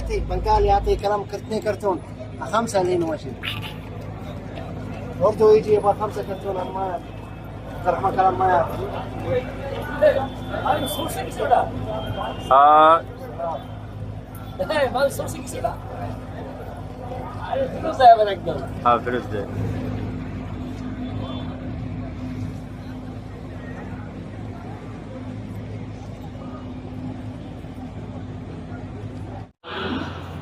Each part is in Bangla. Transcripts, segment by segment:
يعطي من قال يعطي كلام اثنين كرتون. خمسة لين ماشي برضه يجي يبغى خمسة كرتون ما رحمه كلام ما يعطي Abi sorsa gitsin da.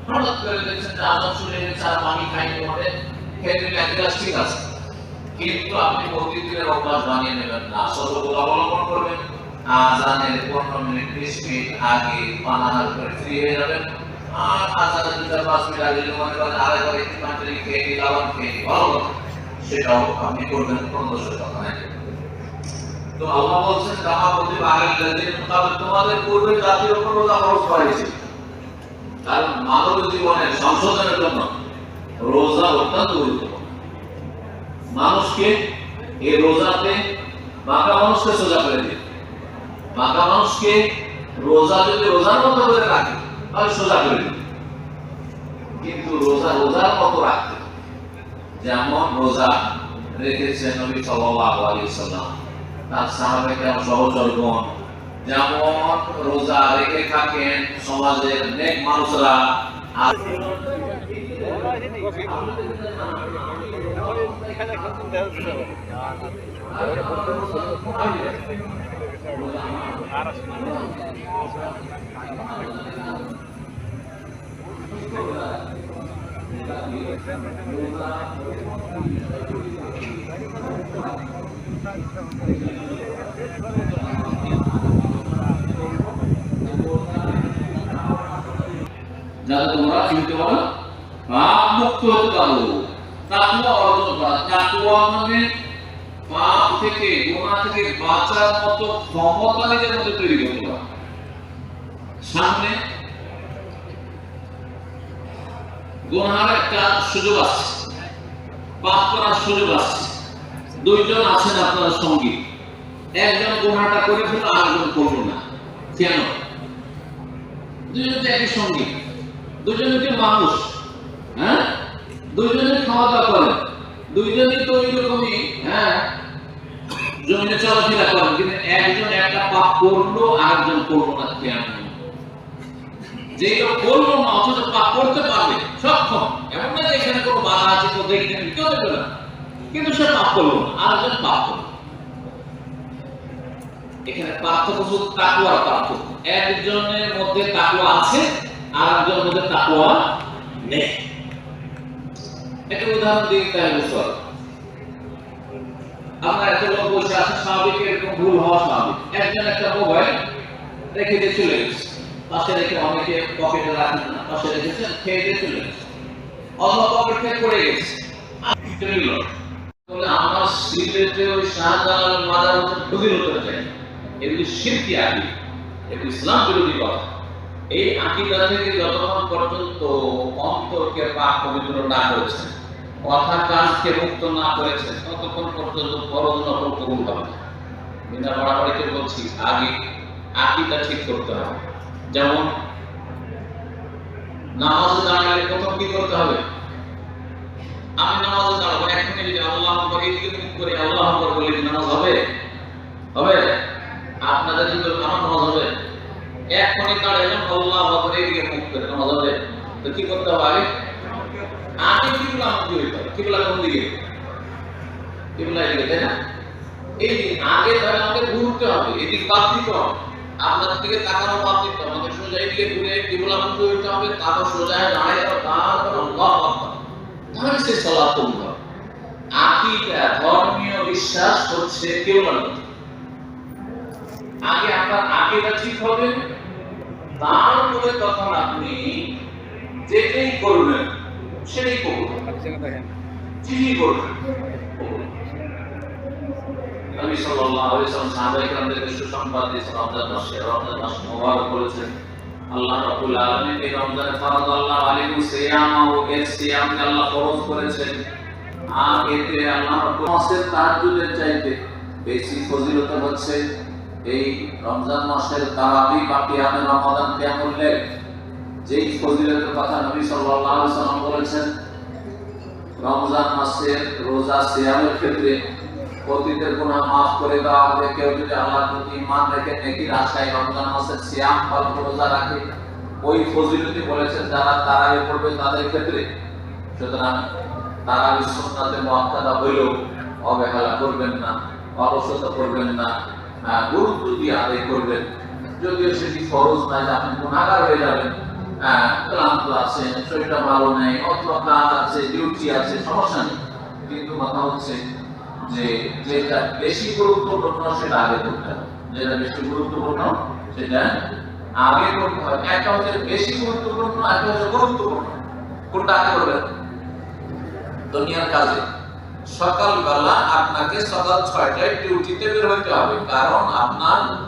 হঠাৎ করে দেখছেন যে আজান শুনে আর পানি খাইনি বলে খেয়ে গ্লাস ঠিক আছে কিন্তু আপনি প্রতিদিনের অভ্যাস বানিয়ে নেবেন না সতর্কতা অবলম্বন করবেন আজানের পনেরো মিনিট বিশ মিনিট আগে পানাহার করে ফ্রি হয়ে যাবেন আর আজানের দু চার পাঁচ মিনিট আগে মনে করেন আড়াই করে তিন ঘণ্টা খেয়ে নিই লাভান খেয়ে নিই ভালো সেটাও আপনি করবেন কথা নাই তো আল্লাহ বলছেন কামা প্রতি আগের জাতির তোমাদের পূর্বে জাতির উপর রোজা খরচ করেছে। কারণ মানব জীবনের সংশোধনের জন্য রোজা অত্যন্ত গুরুত্বপূর্ণ। মানুষকে এই রোজাতে বাঁকা মানুষকে সোজা করে দিবে বাঁকা মানুষকে রোজা যদি রোজার মতো করে রাখে, তাহলে সোজা করে দিবে কিন্তু রোজা রোজার মতো রাখতে যেমন রোজা রেখেছেন নবী সাল্লাল্লাহু আলাইহি সাল্লাম তার সাহাবায়ে সহচরগণ যেমন রোজা রেখে থাকেন সমাজের নেক মানুষরা। আর যাতে তোমরা চিনতে পারো, পাপ মুক্ত হতে পারো। তাকুয়া অর্জন করা। তাকুয়া মানে পাপ থেকে গোনা থেকে বাঁচার মতো ক্ষমতা নিজের মধ্যে তৈরি করতে পারো। সামনে গোনার একটা সুযোগ আছে। পাপ করার সুযোগ আছে। দুইজন আছেন আপনার সঙ্গী। একজন গোনাটা করে ফেলল আরেকজন না। কেন? দুজন একই সঙ্গী। দুজনে তো মানুষ? হ্যাঁ? দুজনে খাওয়া দাওয়া করেন দুইজনই তো ওই রকমই হ্যাঁ? জমিনে চলাফেরা করেন কিন্তু একজন একটা পাপ করল, আরেকজন করল না যে করল না, অথচ পাপ করতে পারবে, সক্ষম। এমন না যে এখানে কোনো বাধা আছে, কেউ দেখে কেউ দেখবে না। কিন্তু সে পাপ করল না, আরেকজন পাপ করল। এখানে পার্থক্য শুধু তাকুয়ার পার্থক্য। একজনের মধ্যে তাকুয়া আছে আর একজনের মধ্যে তাকুয়া নেই। একটা উদাহরণ দিই তাই বুঝতে আপনার একটা লোক বসে আছে, স্বাভাবিক এরকম ভুল হওয়া স্বাভাবিক। একজন একটা মোবাইল রেখে দিয়ে চলে গেছে। পাশে রেখে অনেকে পকেটে রাখেন না, পাশে রেখেছেন, খেয়ে দিয়ে চলে গেছে। অথবা পকেট থেকে পড়ে গেছে। আমরা সিলেটে ওই শাহজালাল মাদার ঢুকে হতে চাই। এগুলি শিল্পী আকি এগুলি ইসলাম বিরোধী কথা। এই আকিদা থেকে যতক্ষণ পর্যন্ত অন্তরকে পাক পবিত্র না করেছেন কথা কাজকে মুক্ত না করেছেন ততক্ষণ পর্যন্ত ফরজ নকল কবুল হবে বিনা বাড়াবাড়িতে বলছি, আগে আকিদা ঠিক করতে হবে। যেমন, নামাজ দাঁড়ালে প্রথম কি করতে হবে? আমি নামাজ দাঁড়াবো এখনই যদি আল্লাহ আকবর এদিকে মুখ করে আল্লাহ আকবর বলে কি নামাজ হবে হবে আপনাদের যদি আমার নামাজ হবে এখনই দাঁড়াইলাম আল্লাহ আকবর এদিকে মুখ করে নামাজ হবে তো কি করতে হবে? আগে কিবলা মুখী হইতে হবে কিবলা কোন দিকে? কিবলা এদিকে তাই না? এই আগে তাহলে আমাকে ঘুরতে হবে, এদিক বাদ দিতে হবে। আপনার দিকে তাকানো বাদ দিতে হবে, আমাকে সোজা এদিকে ঘুরে কিবলা মুখী হইতে হবে? তারপর সোজা দাঁড়াই তারপর আল্লাহ তাহলে সে সলাপ কবুল আকিদা, ধর্মীয় বিশ্বাস হচ্ছে না আগে আপনার আকিদা ঠিক হবে, তারপরে তখন আপনি যেটাই করবেন সেটাই করবেন যিনি করবেন নবী সাল্লাল্লাহু আলাইহি ওয়াসাল্লাম সাহাবায়ে কেরামদেরকে সুসংবাদ দিয়েছেন রমজান মাসে রমজান মাস মোবারক করেছেন। আল্লাহ রাব্বুল আলামিন এই রমজানে ফারাদাল্লাহু আলাইহিম সিয়ামাহু এর সিয়ামকে আল্লাহ ফরজ করেছেন। আর এতে আল্লাহ রাব্বুল মাসের তাহাজ্জুদের চাইতে বেশি ফজিলত হচ্ছে এই রমজান মাসের তারাবি বা কিয়ামে রমাদান কিয়ামুল লাইল যেই ফজিলতের কথা নবী সাল্লাল্লাহু আলাইহি বলেছেন, রমজান মাসের রোজা সিয়ামের ক্ষেত্রে অতীতের গুনাহ করে কেউ যদি আল্লাহর প্রতি ঈমান রেখে রমজান মাসের সিয়াম পালন রোজা রাখে, ওই বলেছেন যারা পড়বে তাদের ক্ষেত্রে। সুতরাং তারা সুন্নাতে মুআক্কাদা অবহেলা করবেন না, অলসতা করবেন না গুরুত্ব দিয়ে আদায় করবেন। যদিও সেটি ফরজ যে আপনি গুণাগার হয়ে যাবেন ক্লান্ত আছেন শরীরটা ভালো নেই, অথবা কাজ আছে, ডিউটি আছে, সমস্যা নেই। কিন্তু কথা হচ্ছে যে, যেটা বেশি গুরুত্বপূর্ণ, সেটা আগে করতে হবে। যেটা বেশি গুরুত্বপূর্ণ, সেটা আগে করতে হবে। একটা হচ্ছে বেশি গুরুত্বপূর্ণ একটা হচ্ছে গুরুত্বপূর্ণ। কোনটা আগে করবেন? দুনিয়ার কাজে। সকালবেলা আপনাকে সকাল ছয়টায় ডিউটিতে বের হইতে হবে। কারণ আপনার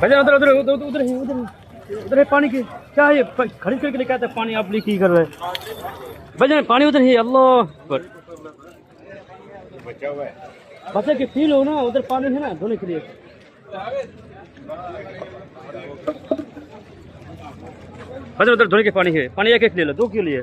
भैया, उधर उधर उधर उधर है, उधर उधर है पानी की। क्या है खरीद करके लेके आते हैं पानी, आप लीक ही कर रहे हैं भैया, पानी उधर है, अल्लाह अकबर। बच्चे की फील हो ना, उधर पानी है ना, धोने के लिए। बच्चे उधर धोने के पानी है। पानी एक एक ले लो, दो के लिए।